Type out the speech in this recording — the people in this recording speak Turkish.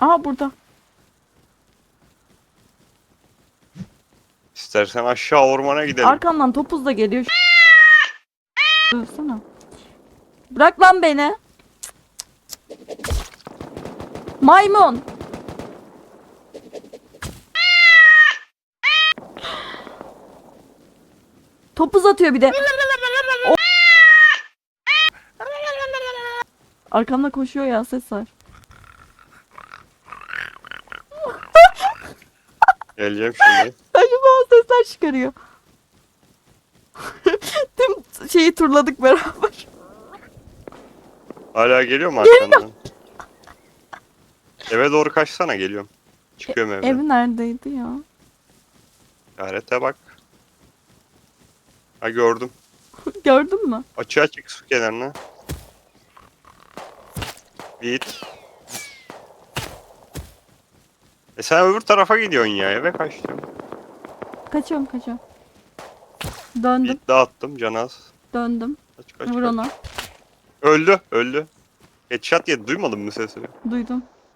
Aha burada. İstersen aşağı ormana gidelim. Arkamdan topuz da geliyor. Dövsene. Bırak lan beni. Maymun. Topuz atıyor bir de. Arkamda koşuyor ya ses var. Geleceğim şimdi. Sapan sesler çıkarıyor. Tüm şeyi turladık beraber. Hala geliyor mu arkandan? Eve doğru kaçsana geliyorum. Çıkıyorum evden. Ev neredeydi ya? İşarete bak. Ha gördüm. Gördün mü? Açığa çık su kenarına. Git. E sen öbür tarafa gidiyorsun ya eve kaçtım. Kaçıyorum kaçıyorum. Döndüm Git dağıttım canaz. döndüm. Kaç kaç Vur kaç. ona. Öldü öldü. Headshot yedi duymadın mı sesini? Duydum.